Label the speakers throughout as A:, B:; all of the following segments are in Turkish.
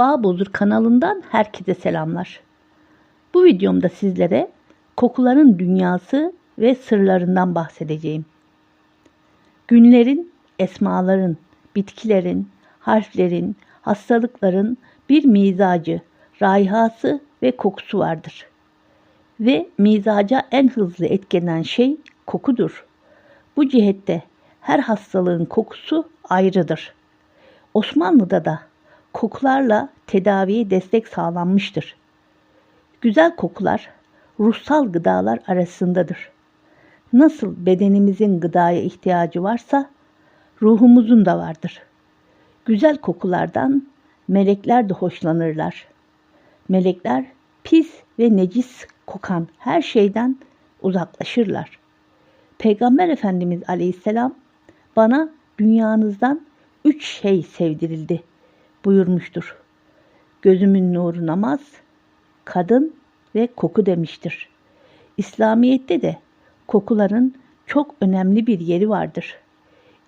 A: Bağbozur kanalından herkese selamlar. Bu videomda sizlere kokuların dünyası ve sırlarından bahsedeceğim. Günlerin, esmaların, bitkilerin, harflerin, hastalıkların bir mizacı, raihası ve kokusu vardır. Ve mizaca en hızlı etkilenen şey kokudur. Bu cihette her hastalığın kokusu ayrıdır. Osmanlı'da da kokularla tedaviye destek sağlanmıştır. Güzel kokular ruhsal gıdalar arasındadır. Nasıl bedenimizin gıdaya ihtiyacı varsa ruhumuzun da vardır. Güzel kokulardan melekler de hoşlanırlar. Melekler pis ve necis kokan her şeyden uzaklaşırlar. Peygamber Efendimiz Aleyhisselam bana dünyanızdan üç şey sevdirildi buyurmuştur. Gözümün nuru namaz, kadın ve koku demiştir. İslamiyet'te de kokuların çok önemli bir yeri vardır.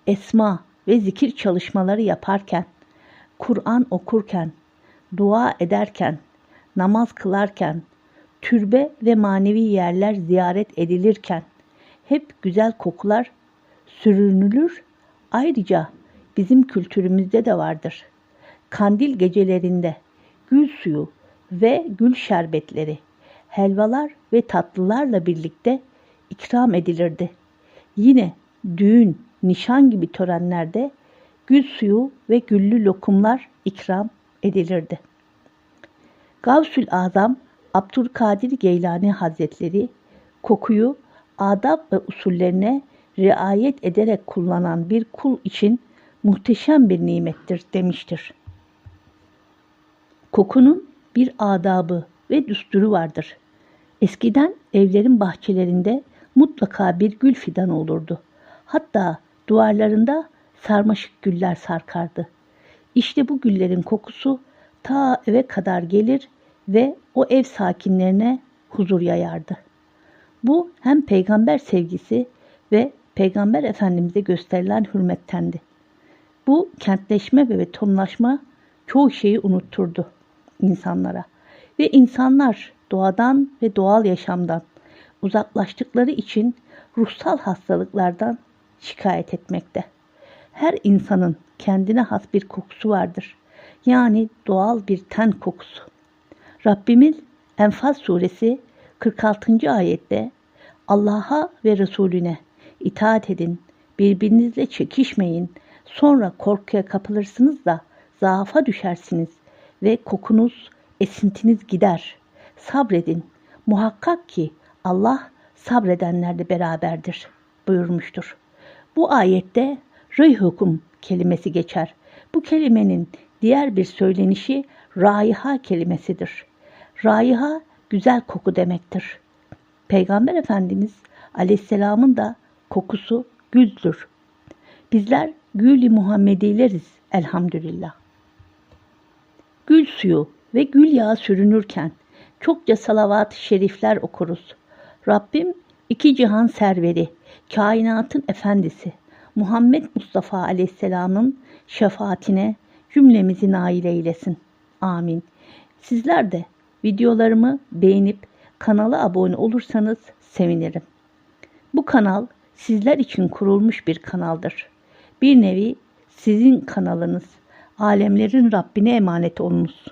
A: Esma ve zikir çalışmaları yaparken, Kur'an okurken, dua ederken, namaz kılarken, türbe ve manevi yerler ziyaret edilirken hep güzel kokular sürünülür. Ayrıca bizim kültürümüzde de vardır. Kandil gecelerinde gül suyu ve gül şerbetleri, helvalar ve tatlılarla birlikte ikram edilirdi. Yine düğün, nişan gibi törenlerde gül suyu ve güllü lokumlar ikram edilirdi. Gavsül Azam Abdülkadir Geylani Hazretleri kokuyu adab ve usullerine riayet ederek kullanan bir kul için muhteşem bir nimettir demiştir. Kokunun bir adabı ve düsturu vardır. Eskiden evlerin bahçelerinde mutlaka bir gül fidanı olurdu. Hatta duvarlarında sarmaşık güller sarkardı. İşte bu güllerin kokusu ta eve kadar gelir ve o ev sakinlerine huzur yayardı. Bu hem peygamber sevgisi ve peygamber efendimize gösterilen hürmettendi. Bu kentleşme ve betonlaşma çoğu şeyi unutturdu insanlara ve insanlar doğadan ve doğal yaşamdan uzaklaştıkları için ruhsal hastalıklardan şikayet etmekte. Her insanın kendine has bir kokusu vardır. Yani doğal bir ten kokusu. Rabbimiz Enfal suresi 46. ayette Allah'a ve Resulüne itaat edin, birbirinizle çekişmeyin, sonra korkuya kapılırsınız da zaafa düşersiniz ve kokunuz, esintiniz gider. Sabredin, muhakkak ki Allah sabredenlerle beraberdir buyurmuştur. Bu ayette rıyhukum kelimesi geçer. Bu kelimenin diğer bir söylenişi raiha kelimesidir. Raiha güzel koku demektir. Peygamber Efendimiz Aleyhisselam'ın da kokusu güldür. Bizler gül-i Muhammedileriz elhamdülillah. Gül suyu ve gül yağı sürünürken çokça salavat-ı şerifler okuruz. Rabbim iki cihan serveri, kainatın efendisi Muhammed Mustafa Aleyhisselam'ın şefaatine cümlemizi nail eylesin. Amin. Sizler de videolarımı beğenip kanala abone olursanız sevinirim. Bu kanal sizler için kurulmuş bir kanaldır. Bir nevi sizin kanalınız. Alemlerin Rabbine emanet olunuz.